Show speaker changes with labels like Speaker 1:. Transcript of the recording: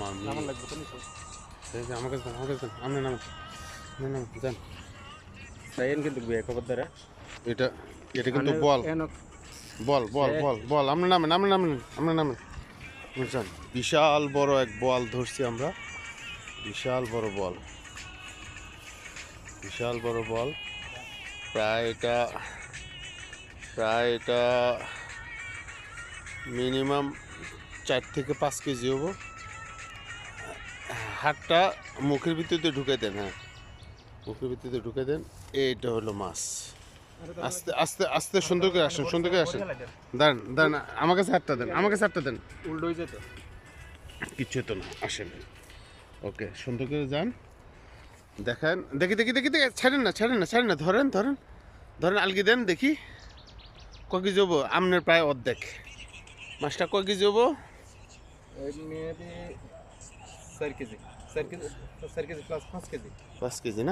Speaker 1: মামি
Speaker 2: লাগবে তো নিছো
Speaker 1: এই যে আমার কাছে আমার কাছে আপনি নাম নাম যান
Speaker 2: সাইন কিন্তু বিয়ে খবর দ্বারা
Speaker 1: এটা এটা কিন্তু বল। বল বল বল আমরা আমরা নামেন বুঝছেন বিশাল বড় এক বল ধরছি আমরা। বিশাল বড় বল। বিশাল বড় বল। প্রায় এটা প্রায় এটা মিনিমাম চার থেকে পাঁচ কেজি হব। হাতটা মুখের ভিতরে ঢুকে দেন হ্যাঁ। মুখের ভিতরে ঢুকে দেন এইটা হলো মাছ। আস্তে আস্তে আস্তে সুন্দর করে আসেন সুন্দর করে আসেন। দাঁড়ান দাঁড়ান আমার কাছে হাতটা দেন আমার কাছে হাতটা দেন।
Speaker 2: উল্টো হয়ে যেত।
Speaker 1: কিচ্ছু তো না আসেন। ওকে সুন্দর করে যান। দেখেন দেখি দেখি দেখি দেখি ছাড়েন না ছাড়েন না ছাড়েন না ধরেন ধরেন ধরেন আলগি দেন দেখি। ক কেজি হব আমনের প্রায় অর্ধেক। মাছটা ক কেজি হব
Speaker 2: ওই মেয়েটি চার কেজি চার কেজি চার কেজি প্লাস পাঁচ কেজি
Speaker 1: পাঁচ কেজি না